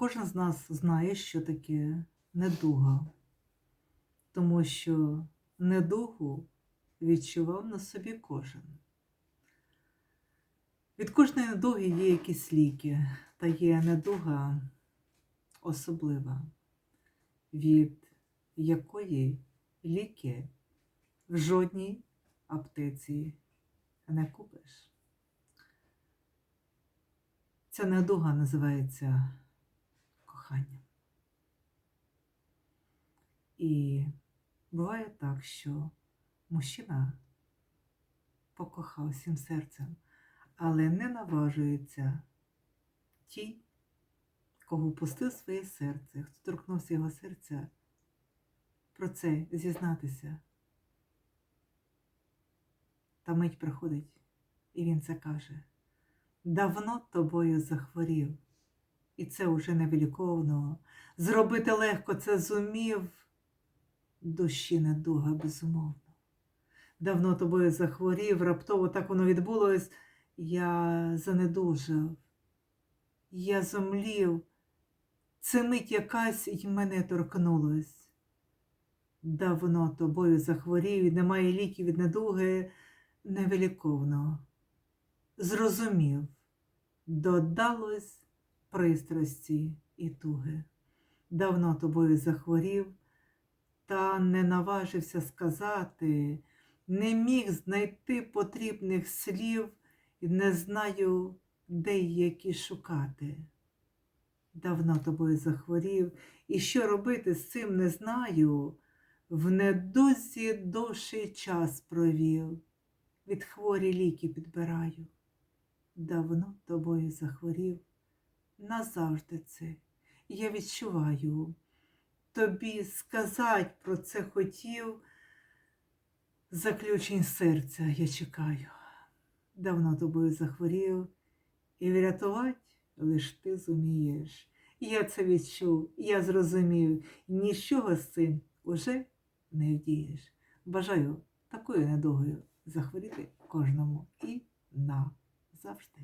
Кожен з нас знає, що таке недуга, тому що недугу відчував на собі кожен. Від кожної недуги є якісь ліки, та є недуга особлива, від якої ліки в жодній аптеці не купиш. Ця недуга називається коханням. І буває так, що мужчина покохав всім серцем, але не наважується ті, кого пустив своє серце, хто торкнувся його серця, про це зізнатися. Та мить приходить, і він це каже. Давно тобою захворів, і це уже невиліковно. Зробити легко це зумів, душі недуга безумовно. Давно тобою захворів, раптово так воно відбулось, я занедужав, я зомлів, це мить якась й мене торкнулась. Давно тобою захворів, і немає ліків від недуги, невиліковно. Зрозумів, додалось пристрасті і туги. Давно тобою захворів, та не наважився сказати, не міг знайти потрібних слів і не знаю, де які шукати. Давно тобою захворів, і що робити з цим не знаю. В недузі довший час провів, від хворі ліки підбираю. Давно тобою захворів, назавжди це я відчуваю. Тобі сказать про це хотів, заключень серця я чекаю. Давно тобою захворів, і врятувати лиш ти зумієш. Я це відчув, я зрозумів, нічого з цим уже не вдієш. Бажаю такою недугою захворіти кожному і назавжди.